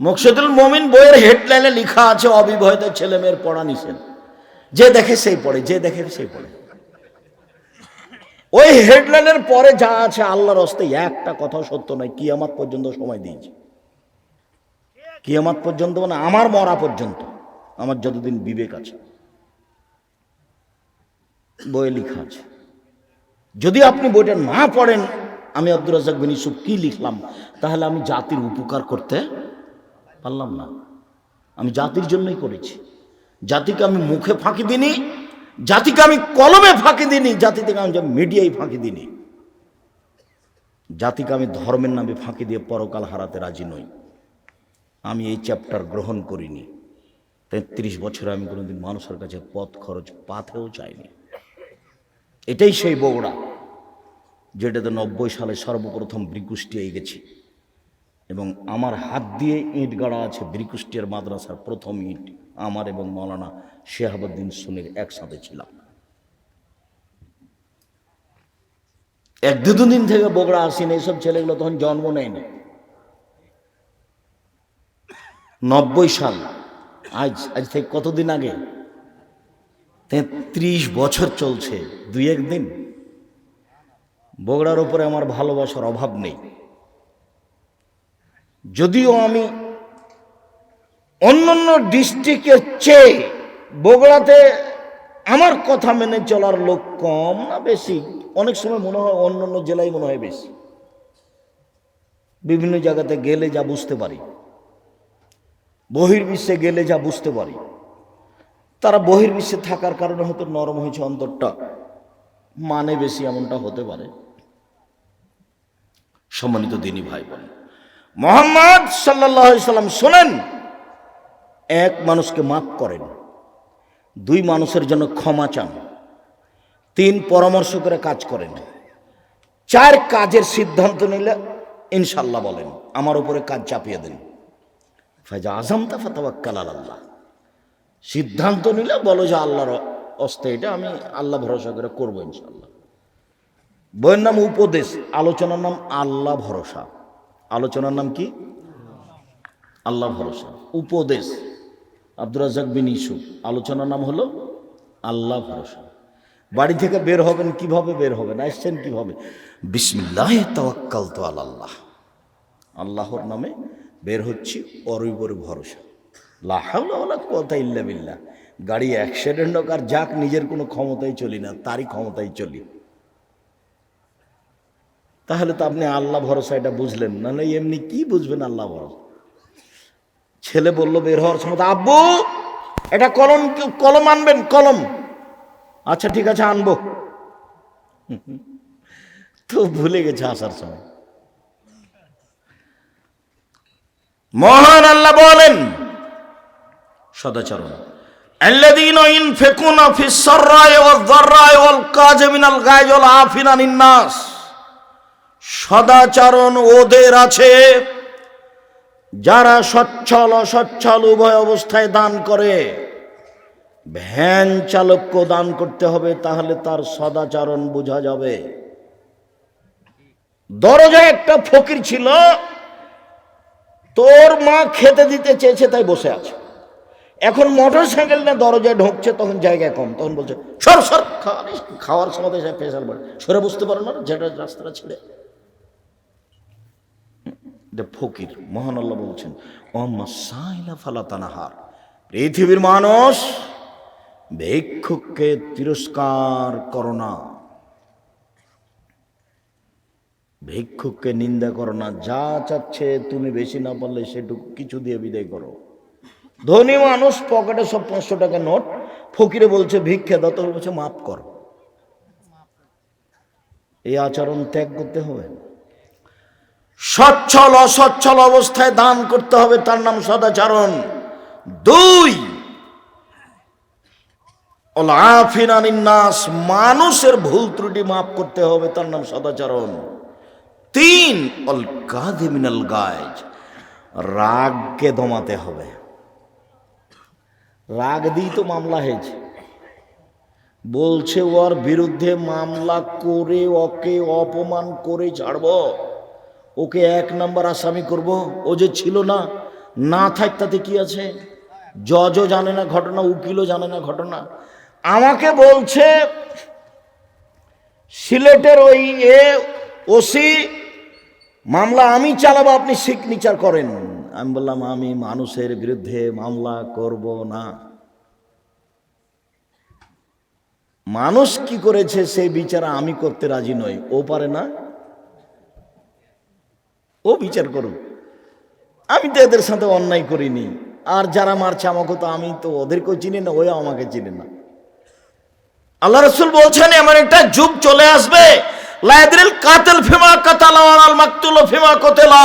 মকসুদুল মমিন বইয়ের হেডলাইনে লেখা আছে অবিবাহিত ছেলে মেয়ের পড়া নিষেধ। যে দেখে সেই পড়ে, যে দেখে সেই পড়ে। ওই হেডলাইনের পরে যা আছে আল্লাহর হস্তে, একটা কথা সত্য নয়, কিয়ামাত পর্যন্ত সময় দিয়েছে। কিয়ামাত পর্যন্ত মানে আমার মরা পর্যন্ত। আমার যতদিন বিবেক আছে। বইয়ে লেখা আছে। যদি আপনি বইটা না পড়েন, আমি আব্দুর রাজাক বিন কি লিখলাম? তাহলে আমি জাতির উপকার করতে পারলাম না। আমি জাতির জন্যই করেছি। জাতিকে আমি মুখে ফাঁকি দিনি জাতিকে আমি কলমে ফাঁকি দিনি থেকে আমি মিডিয়ায় ফাঁকি দিনি জাতিকে আমি ধর্মের নামে ফাঁকি দিয়ে পরকাল হারাতে রাজি নই। আমি এই চ্যাপ্টার গ্রহণ করিনি। তেত্রিশ বছরে আমি কোনোদিন মানুষের কাছে পথ, খরচ, পাথেও চাইনি এটাই সেই বগুড়া, যেটাতে নব্বই সালে সর্বপ্রথম ব্রিকুষ্টিয়ায় গেছি। এবং আমার হাত দিয়ে ইট গাড়া আছে ব্রিকুষ্টিয়ার মাদ্রাসার প্রথম ইট। আমার এবং মৌলানা শেহাবুদ্দিন সুনির একসাথে ছিলাম। এক দু দিন থেকে বগড়া আসিনি, এইসব ছেলেগুলো তখন জন্ম নেয়নি। নব্বই সাল, আজ আজ থেকে কতদিন আগে? তেত্রিশ বছর চলছে, দুই একদিন। বগড়ার উপরে আমার ভালোবাসার অভাব নেই। যদিও আমি অন্যান্য ডিস্ট্রিক্টের চেয়ে বগুড়াতে আমার কথা মেনে চলার লোক কম না বেশি? অনেক সময় মনে হয় অন্য অন্য জেলায় মনে হয় বেশি। বিভিন্ন জায়গাতে গেলে যা বুঝতে পারি। বহির্বিশ্বে গেলে যা বুঝতে পারি। তারা বহির্বিশ্বে থাকার কারণে হয়তো নরম হয়েছে অন্তরটা। মানে বেশি এমনটা হতে পারে। সম্মানিত দিনী ভাই বোন মোহাম্মদ সাল্লাম শোনেন, এক মানুষকে মাফ করেন, দুই মানুষের জন্য ক্ষমা চান, তিন পরামর্শ করে কাজ করেন, চার কাজের সিদ্ধান্ত নিলে ইনশাল্লাহ বলেন, আমার উপরে কাজ চাপিয়ে দেন। ফাইজা আজম তা ফাতাবাক্কাল আল্লাহ সিদ্ধান্ত নিলে বলো যে আল্লাহর অস্তে এটা আমি আল্লাহ ভরসা করে করব ইনশাল্লাহ বইয়ের নাম উপদেশ, আলোচনার নাম আল্লাহ ভরসা। আলোচনার নাম কি? আল্লাহ ভরসা। উপদেশ। আব্দুর রাজাক বিন ইসুফ আলোচনার নাম হলো আল্লাহ ভরসা। বাড়ি থেকে বের হবেন কীভাবে? বের হবেন। আসছেন কীভাবে? বিসমিল্লাহ তাওয়াক্কাল তো আল্লাহ আল্লাহর নামে বের হচ্ছি অরৈবর ভরসা। লাহাউলা কথা ইল্লা বিল্লাহ। গাড়ি অ্যাক্সিডেন্ট হোক আর যাক, নিজের কোনো ক্ষমতায় চলি না, তারই ক্ষমতায় চলি। তাহলে তো আপনি আল্লাহ ভরসা এটা বুঝলেন নাহলে এমনি কি বুঝবেন আল্লাহ ভরসা ছেলে বললো বের হওয়ার সময় আব্বু এটা কলম কলম আনবেন কলম আচ্ছা ঠিক আছে আনবো তো ভুলে গেছে আসার সময় মহান আল্লাহ বলেন সদাচরণ الذين ينفقون في السراء والضراء والكاظمين الغيظ والعافين عن الناس সদাচরণ ওদের আছে। যারা সচ্ছল অসচ্ছল উভয় অবস্থায় দান করে, ভ্যান চালককে দান করতে হবে, তাহলে তার সদাচরণ বোঝা যাবে। দরজায় একটা ফকির ছিল, তোর মা খেতে দিতে চেয়েছে, তাই বসে আছে। এখন মোটর সাইকেল নিয়ে দরজায় ঢুকছে, তখন জায়গা কম, তখন বলছে, সর সর খাওয়া খাওয়ার বাড়ে সরে বুঝতে পারো না যেটা রাস্তাটা ছেড়ে। ফকির, মহান আল্লাহ বলছেন ফালাতানাহার পৃথিবীর মানুষ ভিক্ষুককে তিরস্কার করো না। ভিক্ষুককে নিন্দা করো না। যা চাচ্ছে তুমি বেশি না পারলে সেটুকু কিছু দিয়ে বিদায় করো। ধনী মানুষ পকেটে সব পাঁচশো টাকা নোট, ফকিরে বলছে, ভিক্ষা তখন বলছে, মাফ করো। এই আচরণ ত্যাগ করতে হবে। সচ্ছল অসচ্ছল অবস্থায় দান করতে হবে, তার নাম সদাচারণ। দুই নাস, মানুষের ভুল ত্রুটি মাফ করতে হবে, তার নাম সদাচরণ। তিন, অল কাদিমিনাল গায়জ, রাগকে দমাতে হবে। রাগ দিয়েই তো মামলা হয়েছে। বলছে ওর বিরুদ্ধে মামলা করে ওকে অপমান করে ছাড়ব। ওকে এক নাম্বার আসামি করব। ও যে ছিল না না থাক, তাতে কি আছে? জজও জানে না ঘটনা, উকিলও জানে না ঘটনা। আমাকে বলছে, সিলেটের ওই এ ওসি, মামলা আমি চালাবো, আপনি সিগনেচার করেন। আমি বললাম, আমি মানুষের বিরুদ্ধে মামলা করব না। মানুষ কি করেছে, সেই বিচার আমি করতে রাজি নই। ও পারে না ও বিচার করুক। আমি তো এদের সাথে অন্যায় করিনি। আর যারা মারছে আমাকে তো আমি তো ওদেরকেও চিনি না ওই আমাকে চিনি না। আল্লাহ রসুল বলছেন, এমন একটা যুগ চলে আসবে। লাইদ্রিল কাতেল ফিমা কাতালা আল মাকতুল ফিমা কতেলা।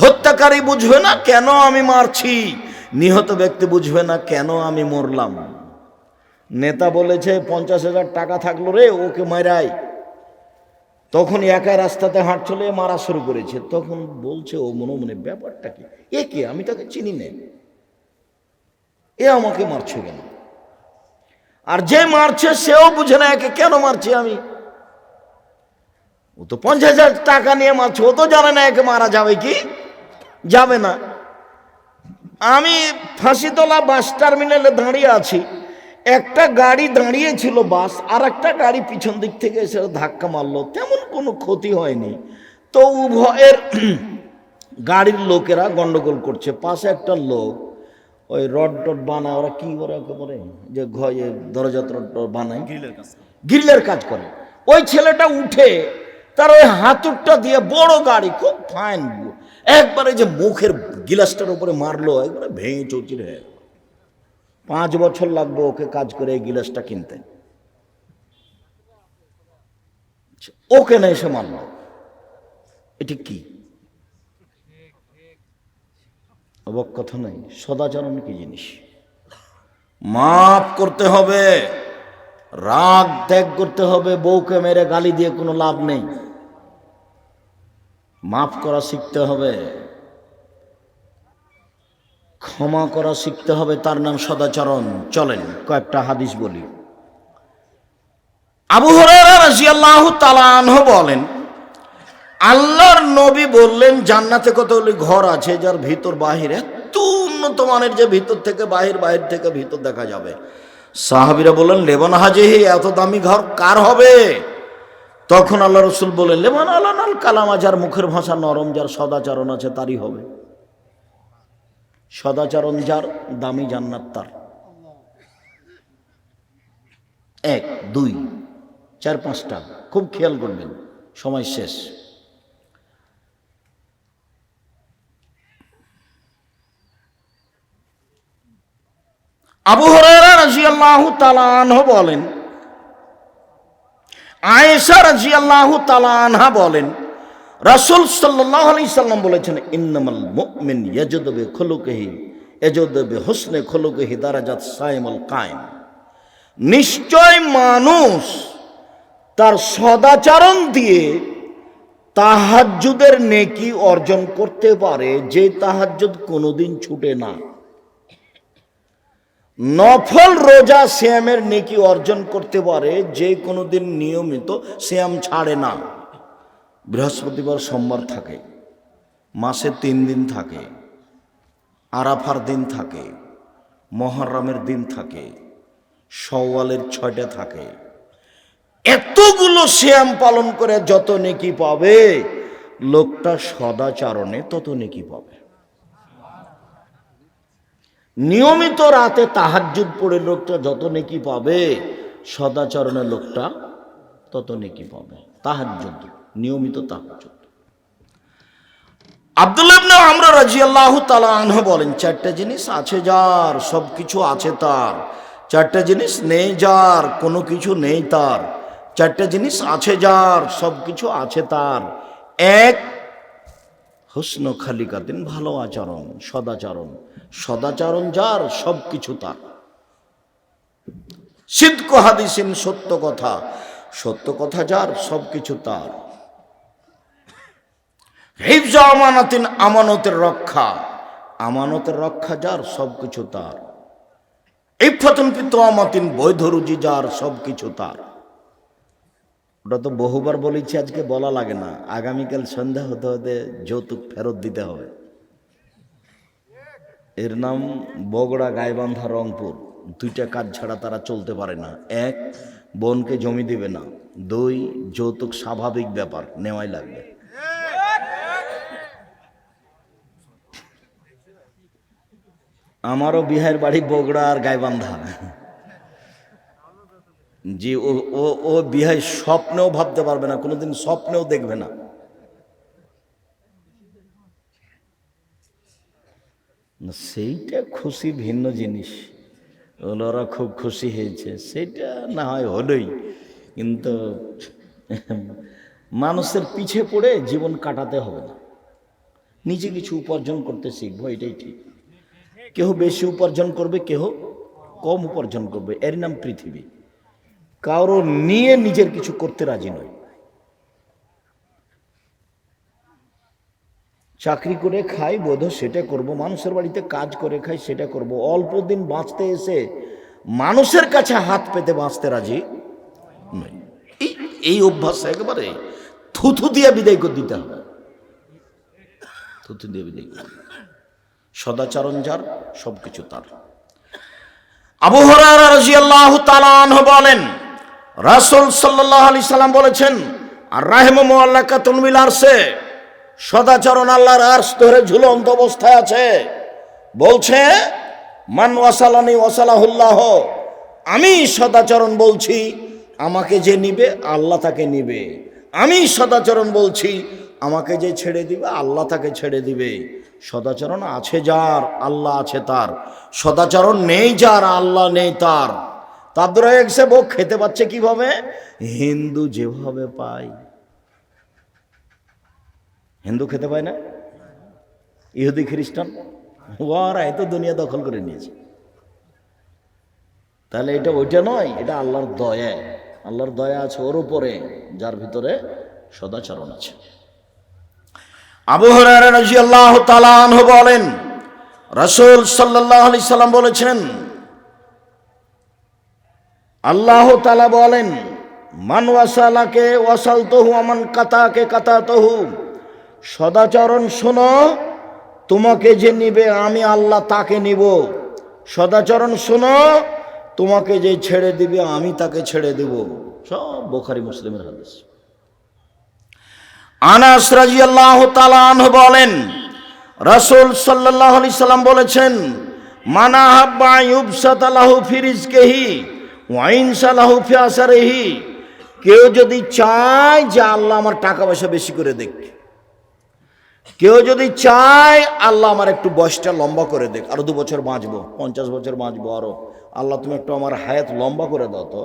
হত্যাকারী বুঝবে না কেন আমি মারছি। নিহত ব্যক্তি বুঝবে না কেন আমি মরলাম। নেতা বলেছে, পঞ্চাশ হাজার টাকা থাকল রে, ওকে মারাই। তখন একা রাস্তাতে হাঁটছিল মারা শুরু করেছে। তখন বলছে, ও মনে মনে ব্যাপারটা কি? এ কে? আমি তাকে চিনি না। এ আমাকে মারছে কেন? আর যে মারছে সেও বুঝে না একে কেন মারছি আমি। ও তো পঞ্চাশ হাজার টাকা নিয়ে মারছে, ও তো জানে না একে মারা যাবে কি? যাবে না। আমি ফাঁসিতলা বাস টার্মিনালে দাঁড়িয়ে আছি। একটা গাড়ি দাঁড়িয়ে ছিল বাস আর একটা গাড়ি পিছন দিক থেকে এসে ধাক্কা মারলো। তেমন কোনো ক্ষতি হয়নি। তো উভয়ের গাড়ির লোকেরা গন্ডগোল করছে। পাশে একটা লোক ওই রড টড বানায় ওরা কি করে ওকে বলে? যে ঘরে দরজা রড টড বানায়। গ্রিলের কাজ করে। ওই ছেলেটা উঠে তার ওই হাতুরটা দিয়ে বড় গাড়ি খুব ফাইন একবারে যে মুখের গিলাসটার উপরে মারলো একবারে ভেঙে চৌচির হয়ে গেল। পাঁচ বছর লাগবে ওকে কাজ করে এই গিলাসটা কিনতে। ওকে নেই সে মারল। এটি কি? অবাক কথা নাই সদাচরণ কি জিনিস? মাফ করতে হবে, রাগ ত্যাগ করতে হবে, বউকে মেরে গালি দিয়ে কোনো লাভ নেই। মাফ করা শিখতে হবে। ক্ষমা করা শিখতে হবে, তার নাম সদাচরণ। চলেন, কয়েকটা হাদিস বলি। আবু হরাইরা রাদিয়াল্লাহু বলেন, আল্লাহর নবী বললেন, জান্নাতে কতগুলি ঘর আছে, যার ভিতর বাহির এত উন্নত মানের যে ভিতর থেকে বাহির বাহির থেকে ভিতর দেখা যাবে। সাহাবিরা বললেন, লেবান হাজেহি, এত দামি ঘর কার হবে? তখন আল্লাহ রসুল বললেন, লেবান আলানাল কালামা, যার মুখের ভাষা নরম, যার সদাচরণ আছে, তারই হবে। সদাচরণ যার, দামি জান্নাত তার। এক, দুই, চার, পাঁচটা। খুব খেয়াল করবেন, সময় শেষ। আবু হরাইরা রাজিয়াল্লাহু তাআলা আনহু বলেন, আয়েশা রাজিয়াল্লাহু তাআলা আনহা বলেন রাসূল সাল্লাল্লাহু আলাইহি সাল্লাম বলেছেন, ইন্নামাল মুমিন ইয়াজুদু বি খুলুকিহি ইয়াজুদু বি হুসনি খুলুকিহি দারাজাত সাইমুল কায়েম। নিশ্চয় মানুষ তার সদাচরণ দিয়ে তাহাজ্জুদের নেকি অর্জন করতে পারে, যে তাহাজ্জুদ কোনোদিন ছুটে না। নফল রোজা শ্যামের নেকি অর্জন করতে পারে, যে কোনো দিন নিয়মিত শ্যাম ছাড়ে না। বৃহস্পতিবার সোমবার থাকে, মাসে তিন দিন থাকে, আরাফার দিন থাকে, মহরমের দিন থাকে সওয়ালের ছয়টা থাকে। এতগুলো শ্যাম পালন করে যত নেকি পাবে, লোকটা সদাচারণে তত নেকি পাবে। নিয়মিত রাতে তাহাজ্জুদ পড়ে লোকটা যত নেকি পাবে সদাচরণের লোকটা তত নেকি পাবে। তাহাজ্জুদ। নিয়মিত তাহাজ্জুদ। আব্দুল্লাহ ইবনে আমরা রাজিয়াল্লাহু তাআলা আনহু বলেন, চারটা জিনিস আছে যার, সব কিছু আছে তার। চারটা জিনিস নেই যার, কোনো কিছু নেই তার। চারটা জিনিস আছে যার, সব কিছু আছে তার। এক, হুসন খালিকাতিন ভালো আচরণ, সদাচরণ। সদাচরণ যার, সব কিছু তার। সিদ্ধ হাদিসিন সত্য কথা। সত্য কথা যার, সব কিছু তার। হিফজ আমানাতিন আমানতের রক্ষা। আমানতের রক্ষা যার সব কিছু তার। ইফতন পিত আমাতিন বৈধ রুজি যার সব কিছু তার। ওটা তো বহুবার বলেছি, আজকে বলা লাগে না। আগামীকাল সন্ধ্যা হতে হতে যৌতুক ফেরত দিতে হবে। এর নাম বগড়া গাইবান্ধা রংপুর। দুইটা কাজ ছাড়া তারা চলতে পারে না। এক, বোনকে জমি দেবে না। দুই, যৌতুক স্বাভাবিক ব্যাপার, নেওয়াই লাগবে। আমারও বিহার বাড়ি বগড়া আর গাইবান্ধা। জি, ও ও ও বিহাই স্বপ্নেও ভাবতে পারবে না, কোনোদিন স্বপ্নেও দেখবে না। সেইটা খুশি ভিন্ন জিনিস। ওরা খুব খুশি হয়েছে, সেইটা না হয় হলোই। কিন্তু মানুষের পিছে পড়ে জীবন কাটাতে হবে না। নিজে কিছু উপার্জন করতে শিখব, এটাই ঠিক। কেহ বেশি উপার্জন করবে, কেহ কম উপার্জন করবে। এর নাম পৃথিবী। কারও নিয়ে নিজের কিছু করতে রাজি নয়। চাকরি করে খাই বোধ সেটা করব। মানুষের বাড়িতে কাজ করে খাই, সেটা করব। অল্প দিন বাঁচতে এসে মানুষের কাছে হাত পেতে বাঁচতে রাজি এই অভ্যাস একেবারে থুথু দিয়ে বিদায় করে দিতে হবে। থুথু দিয়ে বিদায় করে। সদাচরণ যার সব কিছু তার। আবু হরারা রাদিয়াল্লাহু তাআলা আনহু বলেন, রাসূল সাল্লাল্লাহু আলাইহি সাল্লাম বলেছেন আর রাহিমু মুআল্লাকাতুন বিল আরশে। সদাচরণ আল্লাহর আরশ ধরে ঝুলন্ত অবস্থায় আছে। বলছে, মান ওয়াসালানি ওয়াসালাহুল্লাহ। আমি সদাচরণ বলছি, আমাকে যে নিবে, আল্লাহ তাকে নিবে। আমি সদাচরণ বলছি, আমাকে যে ছেড়ে দিবে, আল্লাহ তাকে ছেড়ে দিবে। সদাচরণ আছে যার, আল্লাহ আছে তার। সদাচরণ নেই যার, আল্লাহ নেই তার। তাদের সে বউ খেতে পাচ্ছে কীভাবে? হিন্দু যেভাবে পায়। হিন্দু খেতে পায় না? ইহুদি, খ্রিস্টান? ওরা এত দুনিয়া দখল করে নিয়েছে। তাহলে এটা ওইটা নয়, এটা আল্লাহর দয়া। আল্লাহর দয়া আছে ওর উপরে, যার ভিতরে সদাচরণ আছে। আবু তাআলা আনহু বলেন, রাসূল সাল্লাল্লাহু আলাইহি সাল্লাম বলেছেন, আল্লাহ তাআলা বলেন, মান ওয়াসালাকে ওয়াসালতহু আমান কাতাকে কাতাতহু, সদাচরণ শোনো, তোমাকে যে নিবে আমি আল্লাহ তাকে নিব। সদাচরণ শোনো, তোমাকে যে ছেড়ে দিবে আমি তাকে ছেড়ে দেব। সব বোখারি মুসলিমের হাদিস। আনাস রাজিয়াল্লাহ তালাহ বলেন, রাসূল সাল্লাল্লাহু আলাইহি সাল্লাম বলেছেন, মানা হাব্বা ইউবসাত আলাহু ফিরিজকেহি ওয়াইন সালাহু ফি আসারিহি। কেউ যদি চায় যে আল্লাহ আমার টাকা পয়সা বেশি করে দেখ কেউ যদি চায় আল্লাহ আমার একটু বয়সটা লম্বা করে দেখ আরও দু বছর বাঁচবো, পঞ্চাশ বছর বাঁচবো আরও। আল্লাহ, তুমি একটু আমার হায়াত লম্বা করে দাও তো।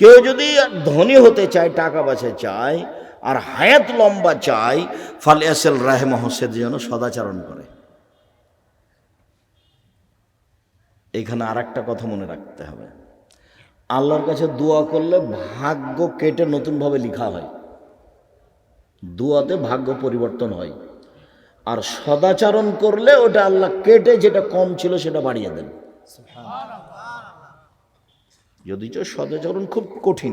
কেউ যদি ধনী হতে চায়, টাকা পয়সা চায় আর হায়াত লম্বা চাই ফাল এসেল রাহে মহসেদ যেন সদাচরণ করে। এখানে আর একটা কথা মনে রাখতে হবে। আল্লাহর কাছে দোয়া করলে ভাগ্য কেটে নতুনভাবে লিখা হয়। দুয়াতে ভাগ্য পরিবর্তন হয়। আর সদাচরণ করলে ওটা আল্লাহ কেটে যেটা কম ছিল সেটা বাড়িয়ে দেন। যদি যদিচ সদাচরণ খুব কঠিন।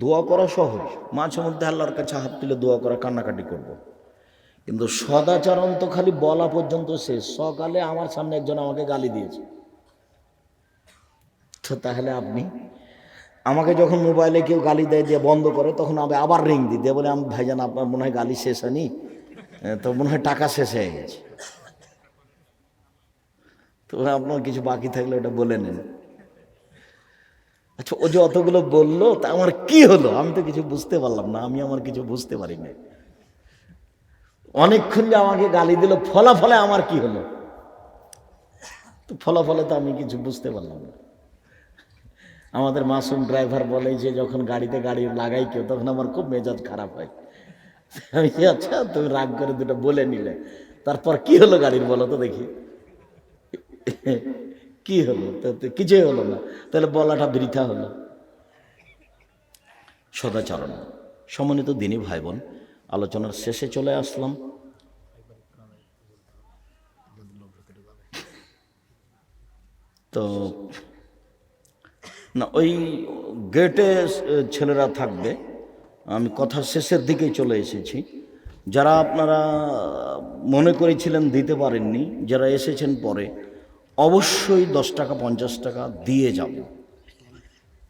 দোয়া করা সহজ। মাঝে মধ্যে আল্লাহর কাছে হাত তুলে দোয়া করা, কান্নাকাটি করব। কিন্তু সদাচরণ তো খালি বলা পর্যন্ত শেষ। সকালে আমার সামনে একজন আমাকে গালি দিয়েছে। তো তাহলে আপনি আমাকে যখন মোবাইলে কেউ গালি দেয়, দিয়ে বন্ধ করে, তখন আমি আবার রিং দিই। দিয়ে বলে, আমি ভাইজান, আপনার মনে হয় গালি শেষ হয়নি? তো মনে হয় টাকা শেষ হয়ে গেছে। তো আপনার কিছু বাকি থাকলে ওটা বলে নেন। আচ্ছা ও যে অতগুলো বলল, তা আমার কি হলো? আমি তো কিছু বুঝতে পারলাম না, আমি আমার কিছু বুঝতে পারি না অনেকক্ষণ যে আমাকে গালি দিল, ফলাফলে আমার কি হলো? তো ফলাফলে তো আমি কিছু বুঝতে পারলাম না। আমাদের মাসুম ড্রাইভার বলে যে, যখন গাড়িতে গাড়ি লাগাই কেউ, তখন আমার খুব মেজাজ খারাপ হয়। আমি আচ্ছা তুমি রাগ করে দুটো বলে নিলে। তারপর কি হলো গাড়ির বলো তো দেখি? কি হলো? কিছুই হলো না। তাহলে বলাটা বৃথা হলো। সদাচরণ। সমন্বিত দিনই ভাই বোন আলোচনার শেষে চলে আসলাম। তো, না, ওই গেটে ছেলেরা থাকবে। আমি কথা শেষের দিকেই চলে এসেছি। যারা আপনারা মনে করেছিলেন দিতে পারেননি, যারা এসেছেন পরে অবশ্যই দশ টাকা, পঞ্চাশ টাকা দিয়ে যাবেন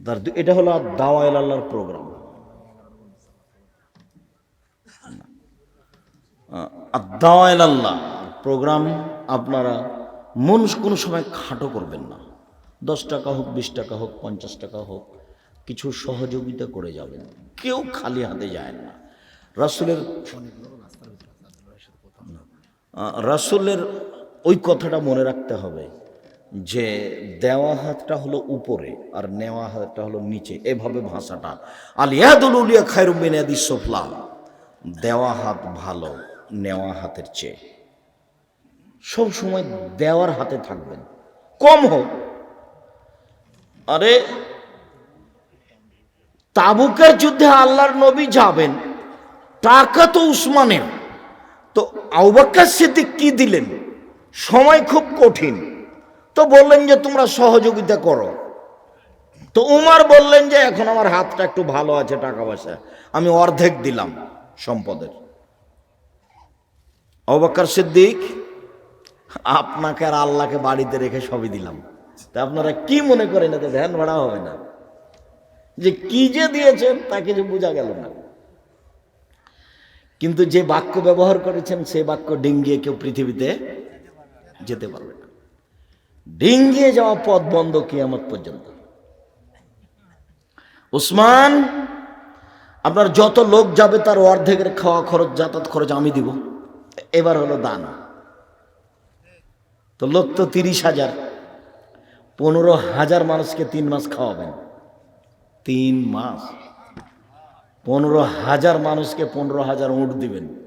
তার এটা হলো দাওয়াইল আল্লাহর প্রোগ্রাম দাওয়াইল আল্লাহ প্রোগ্রাম আপনারা মন কোনো সময় খাটো করবেন না। দশ টাকা হোক, বিশ টাকা হোক, পঞ্চাশ টাকা হোক, কিছু সহযোগিতা করে যাবেন। কেউ খালি হাতে যায় না। রাসুলের রাসূলের ওই কথাটা মনে রাখতে হবে যে দেওয়া হাতটা হলো উপরে আর নেওয়া হাতটা হলো নিচে, এভাবে ভাষাটা। আলিয়াদুল উলিয়া খায়রুমিনাদি সোফলা দেওয়া হাত ভালো, নেওয়া হাতের চেয়ে। সব সময় দেওয়ার হাতে থাকবেন। কম হোক। আরে, তাবুকের যুদ্ধে আল্লাহর নবী যাবেন, টাকা তো উসমানের। তো আউবাক্কা সিদ্দিক কি দিলেন? সময় খুব কঠিন। তো বললেন যে, তোমরা সহযোগিতা করো। তো উমার বললেন যে, এখন আমার হাতটা একটু ভালো আছে টাকা পয়সা আমি অর্ধেক দিলাম সম্পদের। আউবাক্কার সিদ্দিক, আপনাকে আর আল্লাহকে বাড়িতে রেখে সবই দিলাম। তা আপনারা কি মনে করেন? এতে ধ্যান ভাড়া হবে না। যে কি যে দিয়েছেন, তা কিছু বোঝা গেল না। কিন্তু যে বাক্য ব্যবহার করেছেন সেই বাক্য ডিঙ্গিয়ে কেউ পৃথিবীতে যেতে পারবে না। ডিঙ্গিয়ে যাওয়া পথ বন্ধ কিয়ামত পর্যন্ত। উসমান, আপনার যত লোক যাবে তার অর্ধেকের খাওয়া খরচ, যাতায়াত খরচ আমি দিব। এবার হলো দান। তো লোক তো তিরিশ হাজার। পনেরো হাজার মানুষকে তিন মাস খাওয়াবেন। তিন মাস। পনেরো হাজার মানুষকে পনেরো হাজার উঁট দিবেন।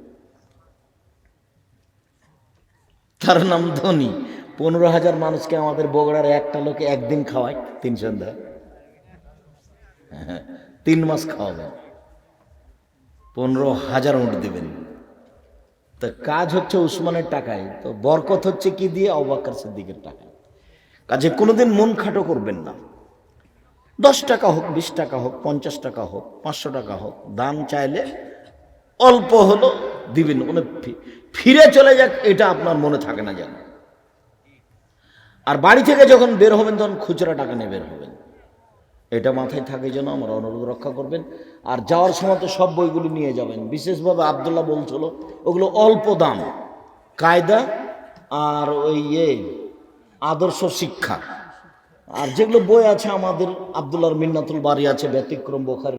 তার নাম ধনী। পনেরো হাজার মানুষকে আমাদের বগুড়ার একটা লোকে একদিন খাওয়ায় তিন সন্ধ্যা। হ্যাঁ, তিন মাস খাওয়াবেন। পনেরো হাজার উঁট দিবেন। তো কাজ হচ্ছে উসমানের টাকায়। তো বরকত হচ্ছে কি দিয়ে? অবাক্কার সিদ্দিকের টাকায়। কাজে কোনোদিন মন খাটো করবেন না। দশ টাকা হোক বিশ টাকা হোক পঞ্চাশ টাকা হোক পাঁচশো টাকা হোক দান চাইলে অল্প হলো দিবেন। ফি- ফিরে চলে যাক, এটা আপনার মনে থাকে না যেন। আর বাড়ি থেকে যখন বের হবেন, তখন খুচরা টাকা নিয়ে বের হবেন। এটা মাথায় থাকে যেন আমার অনুরোধ রক্ষা করবেন। আর যাওয়ার সময় তো সব বইগুলি নিয়ে যাবেন। বিশেষভাবে আবদুল্লাহ বলছিল, ওগুলো অল্প দাম। কায়দা আর ওই ইয়ে আদর্শ শিক্ষা। আর যেগুলো বই আছে আমাদের, আবদুল্লাহর মিন্নাতুল বাড়ি আছে, ব্যতিক্রম বোখারি।